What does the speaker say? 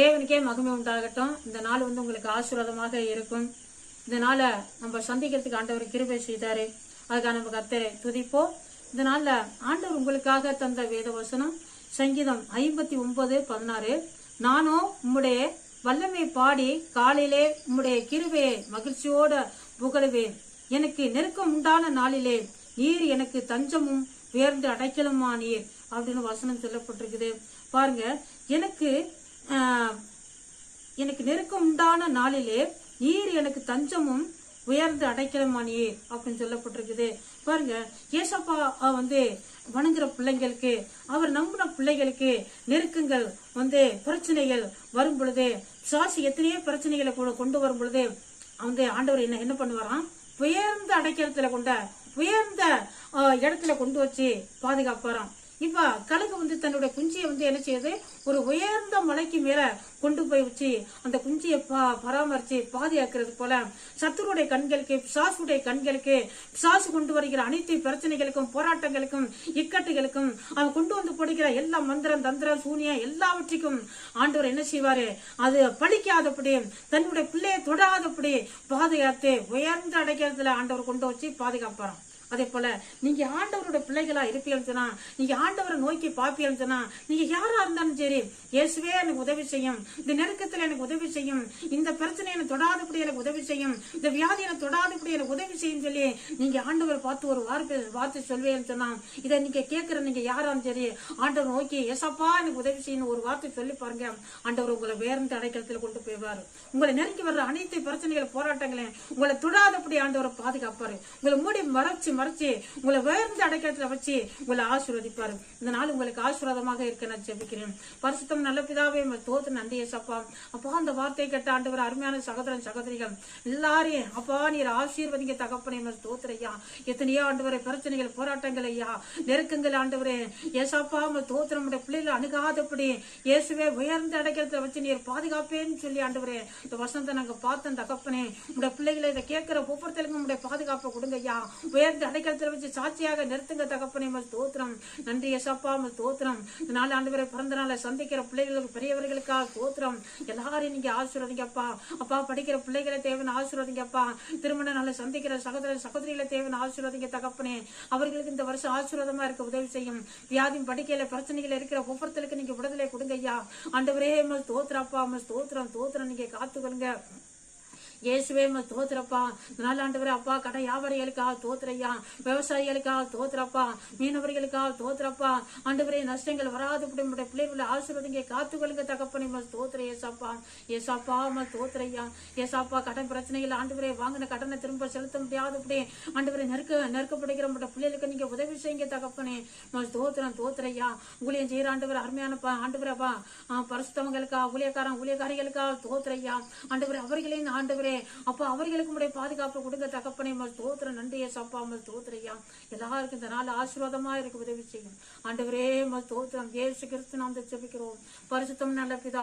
தேவனுக்கே மகிமை உண்டாகட்டும். இந்த நாள் வந்து உங்களுக்கு ஆசீர்வாதமாக இருக்கும். இந்த நாளை நம்ம சந்திக்கிறதுக்கு ஆண்டவர் கிருபை செய்தாரு. அதுக்காக நம்ம கத்தரை துதிப்போம். இந்த நாளில் ஆண்டவர் உங்களுக்காக தந்த வேத வசனம் சங்கீதம் ஐம்பத்தி ஒன்பது பதினாறு. நானும் உம்முடைய வல்லமை பாடி காலையிலே உம்முடைய கிருபையை மகிழ்ச்சியோட புகழுவேன். எனக்கு நெருக்கம் உண்டான நாளிலே நீர் எனக்கு தஞ்சமும் உயர்ந்து அடைக்கலுமா நீர் அப்படின்னு வசனம் சொல்லப்பட்டிருக்குது. பாருங்க எனக்கு எனக்கு நெருக்கம் உண்டான நாளிலே நீர் எனக்கு தஞ்சமும் உயர்ந்து அடைக்கலமா அப்படின்னு சொல்லப்பட்டிருக்குது. பாருங்க ஏசப்பா வந்து வணங்குற பிள்ளைங்களுக்கு அவர் நம்பின பிள்ளைகளுக்கு நெருக்கங்கள் வந்து பிரச்சனைகள் வரும் பொழுது சாசி எத்தனையோ பிரச்சனைகளை கூட கொண்டு வரும் பொழுது வந்து ஆண்டவர் என்ன என்ன பண்ணுவாராம்? உயர்ந்த அடைக்கலத்துல கொண்ட உயர்ந்த இடத்துல கொண்டு வச்சு பாதுகாப்பாராம். இப்போ கழுகு வந்து தன்னுடைய குஞ்சியை வந்து என்ன செய்யுது ஒரு உயர்ந்த மலைக்கு மேல கொண்டு போய் வச்சு அந்த குஞ்சியை பா- பராமரிச்சு பாதுகாக்கிறது போல சத்துருடைய கண்களுக்கு பிசாசுடைய கண்களுக்கு பிசாசு கொண்டு வருகிற அனைத்து பிரச்சனைகளுக்கும் போராட்டங்களுக்கும் இக்கட்டுகளுக்கும் அவன் கொண்டு வந்து போடுகிற எல்லா மந்திரம் தந்திரம் சூனியம் எல்லாவற்றுக்கும் ஆண்டவர் என்ன செய்வாரு? அது பழிக்காதபடி தன்னுடைய பிள்ளையை தொடாதபடி பாதுகாத்து உயர்ந்த அடைக்கிறதுல ஆண்டவர் கொண்டு வச்சு பாதுகாப்பாராம். அதே போல நீங்க ஆண்டவரோட பிள்ளைகளா இருப்பீங்கன்னு சொன்னா நீங்க ஆண்டவரை நோக்கி பாப்பீங்கன்னு சொன்னா நீங்க யாரா இருந்தாலும் சரி இயேசுவே எனக்கு உதவி செய்யும். இந்த நெருக்கத்துல எனக்கு உதவி செய்யும். இந்த பிரச்சனை எனக்கு தொடாதபடி எனக்கு உதவி செய்யும். இந்த வியாதி எனக்கு தொடாதபடி எனக்கு உதவி செய்யும் சொல்லி நீங்க ஆண்டவரை பார்த்து ஒரு வார்த்தை வார்த்தை சொல்வேன்னு சொன்னா இதை நீங்க கேட்கிற நீங்க யாராலும் சரி ஆண்டவர் நோக்கி ஏசப்பா எனக்கு உதவி செய்யணும் ஒரு வார்த்தை சொல்லி பாருங்க. ஆண்டவர் உங்களை வேர்ந்த அடைக்கலத்தில் கொண்டு போய்வாரு. உங்களை நெருங்கி வர்ற அனைத்து பிரச்சனைகள் போராட்டங்களையும் உங்களை தொடாதபடி ஆண்டவரை பாதுகாப்பாரு. உங்களை மூடி மறைச்சு மறைச்சு உங்களை வேர்ந்து அடைக்கத்துல வச்சு உங்களை ஆசீர்வதிப்பாரு. இந்த நாள் உங்களுக்கு ஆசீர்வாதமாக இருக்க நான் ஜெபிக்கிறேன். பரிசுத்தம் நல்ல பிதாவே தோத்து நன்றி ஏசப்பா அப்பா அந்த வார்த்தையை கேட்ட ஆண்டவர் அருமையான சகோதரன் சகோதரிகள் எல்லாரையும் அப்பா நீர் ஆசீர்வதிங்க தகப்பனே உங்க தோத்துறையா எத்தனையோ ஆண்டவரே பிரச்சனைகள் போராட்டங்கள் ஐயா. நெருக்கங்கள் ஆண்டவரே. ஏசப்பா உங்க தோத்திரம் உடைய பிள்ளைகளை அணுகாதபடி இயேசுவே உயர்ந்த அடைக்கிறத வச்சு நீர் பாதுகாப்பேன்னு சொல்லி ஆண்டவரே இந்த வசனத்தை நாங்க பார்த்தோம் தகப்பனே. உங்களுடைய பிள்ளைகளை இதை கேட்கிற ஒவ்வொருத்தருக்கும் உங்களுடைய பாதுகாப்பை கொடுங்க ஐயா. உயர்ந்த அடைக்கலத்துல வச்சு சாட்சியாக நிறுத்துங்க தகப்பனே மல் தோத்திரம். நன்றி யசப்பா மல் தோத்திரம். இந்த நாள் ஆண்டவரை பிறந்த நாளை சந்திக்கிற பிள்ளைகளுக்கு பெரியவர்களுக்காக தோத்திரம். எல்லாரையும் நீங்க ஆசீர்வதிங்கப்பா. அப்பா படிக்கிற பிள்ளைகளை தேவன் ஆசீர்வதிங்கப்பா. திருமண நாளை சந்திக்கிற சகோதர சகோதரிகளை தேவன் ஆசீர்வதிங்க தகப்பனே. அவர்களுக்கு இந்த வருஷம் ஆசீர்வாதமா இருக்க உதவி செய்யும். வியாதியும் படிக்கையில பிரச்சனைகள் இருக்கிற ஒவ்வொருத்தருக்கு நீங்க விடுதலை கொடுங்க ஐயா. ஆண்டவரே உம்மை தோத்திரப்பா மல் தோத்திரம் தோத்திரம். நீங்க காத்துக்கொள்ளுங்க. இயேசுவே தோத்துறப்பா தோத்துறப்பா. நாலாண்டவரே அப்பா கடை வியாபாரிகளுக்காக தோத்துறையா? விவசாயிகளுக்காக தோத்துறப்பா. மீனவர்களுக்காக தோத்துறப்பா. ஆண்டவரே நஷ்டங்கள் வராது உடைய பிள்ளைகளை ஆசீர்வதிங்க காத்துக்கொள்ளுங்க தகப்பனை. உம்மை தோத்துற ஏசாப்பா. ஏசாப்பா உம்மை தோத்துறையா? ஏசாப்பா கடன் பிரச்சனைகள் ஆண்டவரே வாங்கின கடனை திரும்ப செலுத்த முடியாதபடி ஆண்டவரே நெருக்க நெருக்கப்படுகிற உடைய பிள்ளைகளுக்கு நீங்க உதவி செய்யுங்க தகப்பனே. உம்மை தோத்துறேன் தோத்துறையா? ஊழியம் செய்யற ஆண்டவர் அருமையான பா- ஆண்டவரப்பா ஆ, பரிசுத்தவங்களுக்கா ஊழியக்காரன் ஊழியக்காரிகளுக்கா தோத்துறையா? ஆண்டவரே அவர்களையும் ஆண்டவரே அப்போ அவர்களுக்கு உடைய பாதுகாப்பு கொடுத்த தகப்பனே. உம்மை தோத்திர நன்றியை சப்பா. உம்மை தோத்துறையா எல்லாருக்கும் இந்த நாள் ஆசீர்வாதமா இருக்க உதவி செய்யும். ஆண்டவரே உம்மை தோத்திரம் ஏசு கிறிஸ்து நாம் ஜெபிக்கிறோம். பரிசுத்தம் நல்ல பிதா